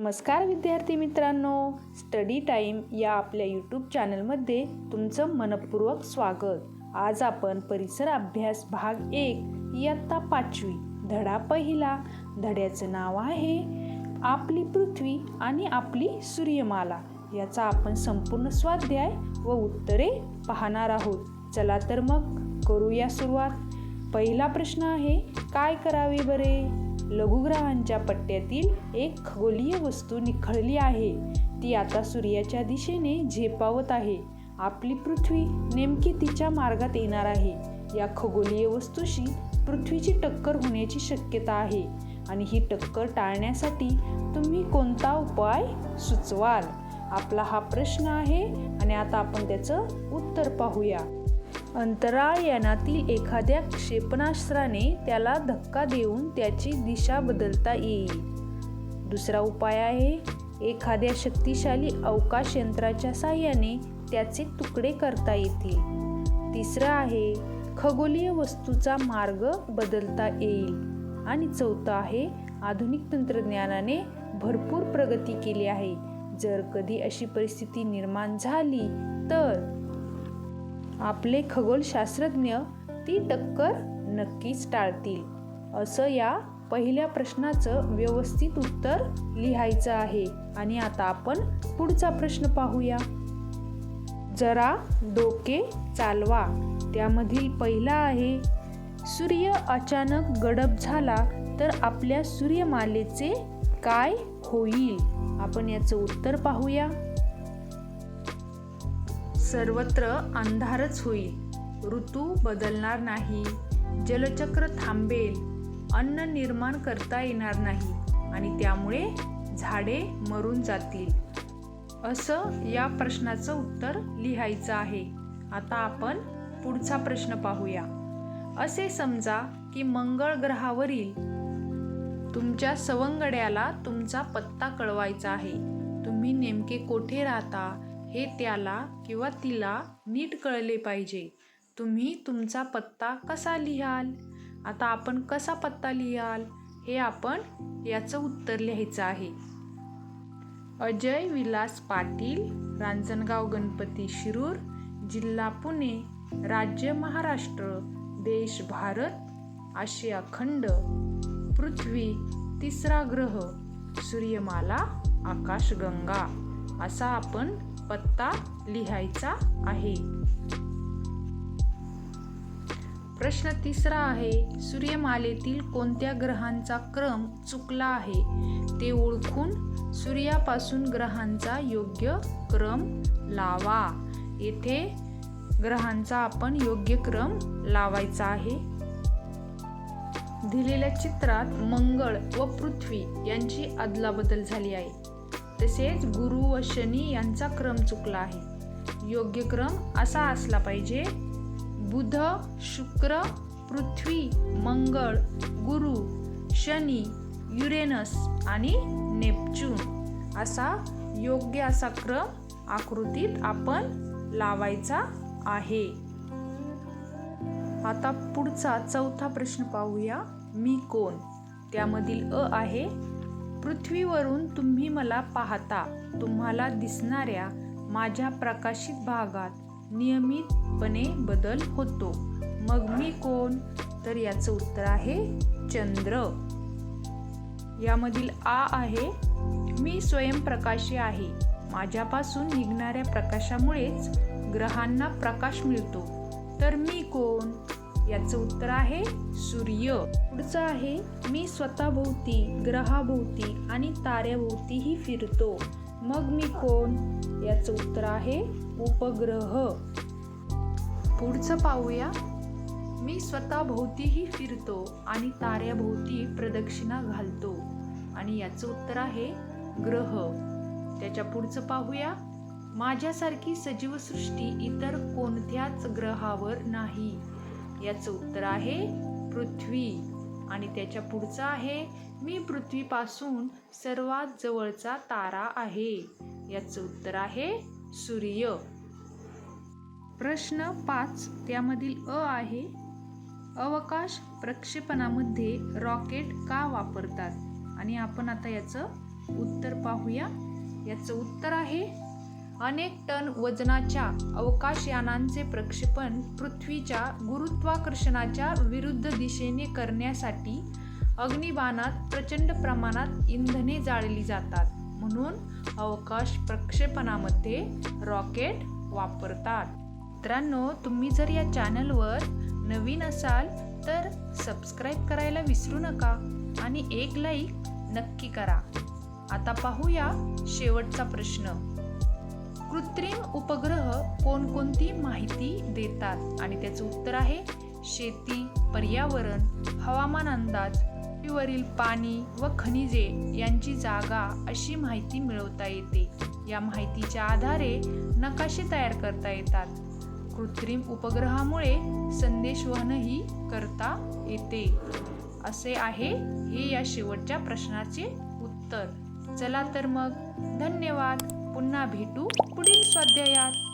नमस्कार विद्यार्थी मित्रांनो स्टडी टाईम या आपल्या यूट्यूब चॅनलमध्ये तुमचं मनपूर्वक स्वागत. आज आपण परिसर अभ्यास भाग एक इयत्ता पाचवी धडा पहिला. धड्याचं नाव आहे आपली पृथ्वी आणि आपली सूर्यमाला. याचा आपण संपूर्ण स्वाध्याय व उत्तरे पाहणार आहोत. चला तर मग करूया सुरुवात. पहिला प्रश्न आहे काय करावे बरे? लघुग्रहांच्या पट्ट्यातील एक खगोलीय वस्तू निखळली आहे. ती आता सूर्याच्या दिशेने झेपावत आहे. आपली पृथ्वी नेमकी तिच्या मार्गात येणार आहे. या खगोलीय वस्तूशी पृथ्वीची टक्कर होण्याची शक्यता आहे. आणि ही टक्कर टाळण्यासाठी तुम्ही कोणता उपाय सुचवाल? आपला हा प्रश्न आहे आणि आता आपण त्याचं उत्तर पाहूया. अंतराळ यानातील एखाद्या क्षेपणास्त्राने त्याला धक्का देऊन त्याची दिशा बदलता येईल. दुसरा उपाय आहे एखाद्या शक्तिशाली अवकाश यंत्राच्या साह्याने त्याचे तुकडे करता येतील. तिसरं आहे खगोलीय वस्तूचा मार्ग बदलता येईल. आणि चौथं आहे आधुनिक तंत्रज्ञानाने भरपूर प्रगती केली आहे. जर कधी अशी परिस्थिती निर्माण झाली तर आपले खगोलशास्त्रज्ञ ती टक्कर नक्कीच टाळतील. असं या पहिल्या प्रश्नाचं व्यवस्थित उत्तर लिहायचं आहे. आणि आता आपण पुढचा प्रश्न पाहूया. जरा डोके चालवा. त्यामधील पहिला आहे सूर्य अचानक गडप झाला तर आपल्या सूर्यमालेचे काय होईल? आपण याचं उत्तर पाहूया. सर्वत्र अंधारच होईल. ऋतू बदलणार नाही. जलचक्र थांबेल. अन्न निर्माण करता येणार नाही आणि त्यामुळे झाडे मरून जातील. असं या प्रश्नाचं उत्तर लिहायचं आहे. आता आपण पुढचा प्रश्न पाहूया. असे समजा की मंगळ ग्रहावरील तुमच्या सवंगड्याला तुमचा पत्ता कळवायचा आहे. तुम्ही नेमके कोठे राहता? हे त्याला किंवा तिला नीट कळले पाहिजे. तुम्ही तुमचा पत्ता कसा लिहाल? आता आपण कसा पत्ता लिहाल? हे आपण याचं उत्तर लिहायचं आहे. अजय विलास पाटील रांजणगाव गणपती शिरूर जिल्हा पुणे राज्य महाराष्ट्र देश भारत आशिया खंड पृथ्वी तिसरा ग्रह सूर्यमाला आकाशगंगा असा आपण पत्ता लिहायचा आहे. प्रश्न तिसरा आहे सूर्यमालेतील कोणत्या ग्रहांचा क्रम चुकला आहे? ते ओळखून सूर्यापासून ग्रहांचा योग्य क्रम लावा. येथे ग्रहांचा आपण योग्य क्रम लावायचा आहे. दिलेल्या चित्रात मंगळ व पृथ्वी यांची अदलाबदल झाली आहे. तसेच गुरु व शनी यांचा क्रम चुकला आहे. योग्य क्रम असा असला पाहिजे. बुध शुक्र पृथ्वी मंगळ गुरु शनी युरेनस आणि नेपच्यून असा योग्य असा क्रम आकृतीत आपण लावायचा आहे. आता पुढचा चौथा प्रश्न पाहूया. मी कोण? त्यामधील अ आहे पृथ्वीवरून तुम्ही मला पाहता तुम्हाला दिसणाऱ्या माझ्या प्रकाशित भागात नियमितपणे बदल होतो. मग मी कोण? तर याचं उत्तर आहे चंद्र. यामधील आ आहे मी स्वयंप्रकाशी आहे. माझ्यापासून निघणाऱ्या प्रकाशामुळेच ग्रहांना प्रकाश मिळतो. तर मी कोण? याचं उत्तर आहे सूर्य. पुढचं आहे मी स्वतःभोवती ग्रहाभोवती आणि ताऱ्याभोवतीही फिरतो. मग मी कोण? याचं उत्तर आहे उपग्रह. पुढचं पाहूया. मी स्वतःभोवतीही फिरतो आणि ताऱ्याभोवती प्रदक्षिणा घालतो. आणि याचं उत्तर आहे ग्रह. त्याच्या पुढचं पाहूया. माझ्यासारखी सजीवसृष्टी इतर कोणत्याच ग्रहावर नाही. याचं उत्तर आहे पृथ्वी. आणि त्याच्या पुढचं आहे मी पृथ्वीपासून सर्वात जवळचा तारा आहे. याचं उत्तर आहे सूर्य. प्रश्न पाच त्यामधील अ आहे. अवकाश प्रक्षेपणामध्ये रॉकेट का वापरतात? आणि आपण आता याचं उत्तर पाहूया. याचं उत्तर आहे अनेक टन वजनाच्या अवकाशयानांचे प्रक्षेपण पृथ्वीच्या गुरुत्वाकर्षणाच्या विरुद्ध दिशेने करण्यासाठी अग्निबाणात प्रचंड प्रमाणात इंधने जाळली जातात. म्हणून अवकाश प्रक्षेपणामध्ये रॉकेट वापरतात. मित्रांनो तुम्ही जर या चॅनलवर नवीन असाल तर सबस्क्राईब करायला विसरू नका आणि एक लाईक नक्की करा. आता पाहूया शेवटचा प्रश्न. कृत्रिम उपग्रह कोणकोणती माहिती देतात? आणि त्याचं उत्तर आहे शेती पर्यावरण हवामान अंदाज पृथ्वीवरील पाणी व खनिजे यांची जागा अशी माहिती मिळवता येते. या माहितीच्या आधारे नकाशे तयार करता येतात. कृत्रिम उपग्रहामुळे संदेशवहनही करता येते. असे आहे हे या शेवटच्या प्रश्नाचे उत्तर. चला तर मग. धन्यवाद. पुन्हा भेटू पुढील स्वाध्यायात.